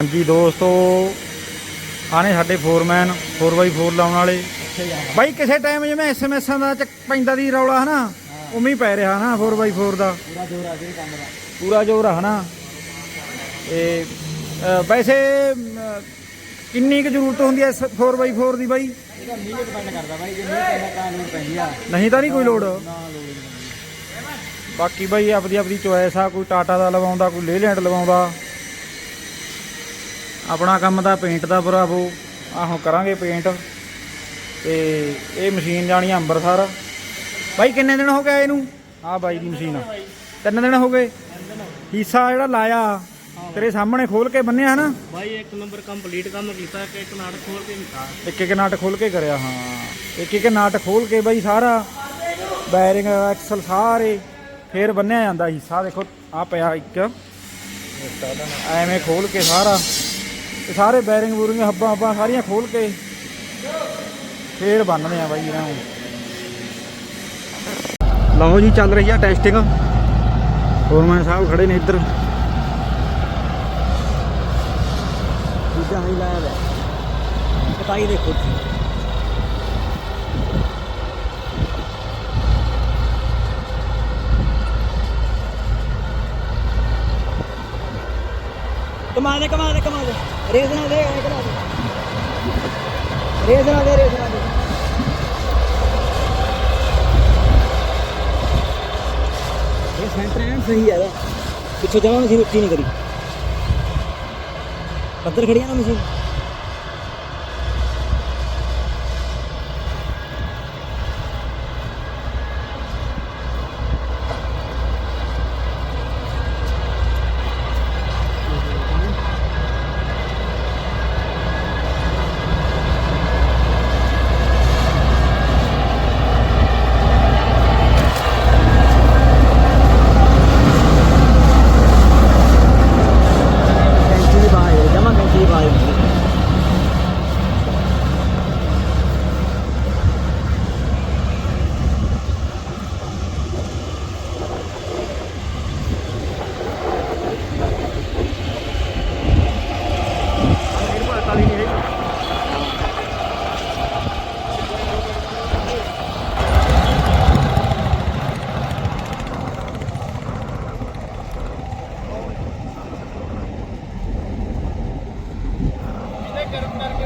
ਹਾਂਜੀ ਦੋਸਤੋ ਆਨੇ ਸਾਡੇ ਫੋਰਮੈਨ 4x4 ਲਾਉਣ ਵਾਲੇ। ਬਾਈ ਕਿਸੇ ਟਾਈਮ ਜਿਵੇਂ ਐਸਐਮਐਸਾਂ ਦਾ ਚੱਕ ਪੈਂਦਾ ਦੀ ਰੌਲਾ ਹਨਾ? ਉਵੇਂ ਹੀ ਪੈ ਰਿਹਾ ਹਨਾ 4x4 ਦਾ। ਪੂਰਾ ਜੋਰ ਆ ਕੰਮ ਦਾ ਪੂਰਾ ਜ਼ੋਰ ਆ ਹਨਾ? ਅ, ਵੈਸੇ ਕਿੰਨੀ ਕੁ ਜ਼ਰੂਰਤ ਹੁੰਦੀ ਹੈ 4x4 ਦੀ ਬਾਈ? ਇਹਦਾ ਮੀਂਹ ਡਿਪੈਂਡ ਕਰਦਾ ਬਾਈ ਜੇ ਮੀਂਹ ਪੈਂਦਾ ਤਾਂ ਲੋੜ ਪੈਂਦੀ ਆ। ਨਹੀਂ ਤਾਂ ਨਹੀਂ ਕੋਈ ਲੋੜ। ਬਾਕੀ ਬਾਈ ਆਪਦੀ ਆਪਦੀ ਚੋਇਸ ਆ ਕੋਈ ਟਾਟਾ ਦਾ ਲਵਾਉਂਦਾ ਕੋਈ ਲੇਲੈਂਡ ਲਵਾਉਂਦਾ। ਆਪਣਾ ਕੰਮ ਤਾਂ ਪੇਂਟ ਦਾ ਬਰਾਵੋ ਆਹੋ ਕਰਾਂਗੇ ਪੇਂਟ ਤੇ ਇਹ ਮਸ਼ੀਨ ਜਾਣੀ ਅੰਬਰਸਰ। ਬਾਈ ਕਿੰਨੇ ਦਿਨ ਹੋ ਗਏ ਇਹਨੂੰ? ਆਹ ਬਾਈ ਦੀ ਮਸ਼ੀਨ ਤਿੰਨ ਦਿਨ ਹੋ ਗਏ। ਹਿੱਸਾ ਜਿਹੜਾ ਲਾਇਆ ਤੇਰੇ ਸਾਹਮਣੇ ਖੋਲ ਕੇ ਬੰਨਿਆ ਹਨਾ? ਬਾਈ ਇੱਕ ਨੰਬਰ ਕੰਪਲੀਟ ਕੰਮ ਕੀਤਾ ਕਿ ਇੱਕ ਨਾਟਕ ਖੋਲ ਕੇ ਦਿੱਤਾ ਇੱਕ ਇੱਕ ਨਾਟ ਖੋਲ ਕੇ ਕਰਿਆ ਹਾਂ। ਇੱਕ ਇੱਕ ਨਾਟ ਖੋਲ ਕੇ ਬਾਈ ਸਾਰਾ। ਬੈਰਿੰਗ ਐਕਸਲ ਸਾਰੇ। ਫੇਰ ਬੰਨਿਆ ਜਾਂਦਾ ਹਿੱਸਾ ਦੇਖੋ ਆ ਪਿਆ ਇੱਕ। ਐਵੇਂ ਖੋਲ ਕੇ ਸਾਰਾ। ਤੇ ਸਾਰੇ ਬੈਰਿੰਗ ਬੂਰਿੰਗ ਹੱਬਾਂ ਹੱਬਾਂ ਸਾਰੀਆਂ ਖੋਲ ਕੇ ਫੇਰ ਬੰਨਦੇ ਆ ਬਾਈ ਇਹਨਾਂ ਨੂੰ। ਲਓ ਜੀ, ਚੱਲ ਰਹੀ ਆ ਟੈਸਟਿੰਗ ਫੋਰਮੈਨ ਸਾਹਿਬ ਖੜੇ ਨੇ ਇੱਧਰ। ਦੂਜਾ ਹਾਈ ਲਾਇਆ ਵਾ ਕਟਾਈ ਦੇਖੋ ਜੀ ਕਮਾ ਦੇ ਕਮਾ ਦੇ ਕਮਾ ਦੇ ਰੇਸ ਨਾ ਦੇ, ਐ ਕਮਾ ਦੇ। ਰੇਸ ਨਾ ਦੇ, ਰੇਸ ਨਾ ਦੇ। ਇਹ ਸੈਂਟਰ ਐਨ ਸਹੀ ਹੈ ਇਹਦਾ। ਪਿੱਛੇ ਜਮਾ ਮਸ਼ੀਨ ਉੱਚੀ ਨਹੀਂ ਕਰੀ। ਪੱਧਰ ਖੜੀ ਆ ਨਾ ਮਸ਼ੀਨ ਵਾਲੀ ਨਹੀਂ ਹੈਗੀ ਕਰਮ ਕਰ